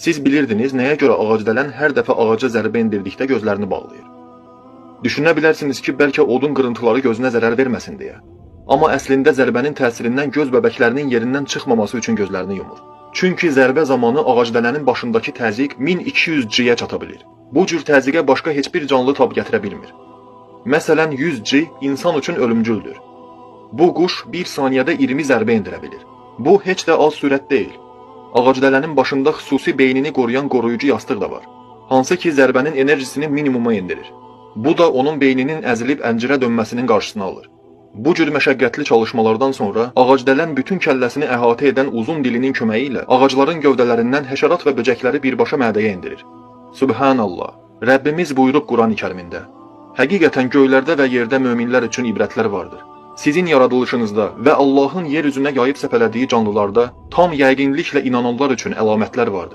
Siz bilirdiniz nəyə görə ağacdələn hər dəfə ağaca zərbə endirdikdə gözlərini bağlayır. Düşünə bilərsiniz ki, bəlkə odun qırıntıları gözünə zərər verməsin deyə. Amma əslində zərbənin təsirindən göz bəbəklərinin yerindən çıxmaması üçün gözlərini yumur. Çünki zərbə zamanı ağacdələnin başındakı təzyiq 1200 G-yə çata bilir. Bu cür təzyiqə başqa heç bir canlı tab gətirə bilmir. Məsələn, 100 G insan üçün ölümcüldür. Bu quş 1 saniyədə 20 zərbə endirə bilir. Bu heç də az sürət deyil. Ağacdələnin başında xüsusi beynini qoruyan qoruyucu yastıq da var. Hansı ki zərbənin enerjisini minimuma endirir. Bu da onun beyninin əzilib əncirə dönməsinin qarşısını alır. Bu cür məşəqqətli çalışmalardan sonra ağacdələn bütün kəlləsini əhatə edən uzun dilinin köməyi ilə ağacların gövdələrindən həşərat və böcəkləri birbaşa mədəyə endirir. Subhanallah. Rəbbimiz buyurub Qurani-Kərimində: Həqiqətən göylərdə və yerdə möminlər üçün ibrətlər vardır. Sizin yaradılışınızda və Allahın yer üzünə yayıb səpələdiyi canlılarda tam yəqinliklə inananlar üçün əlamətlər vardır.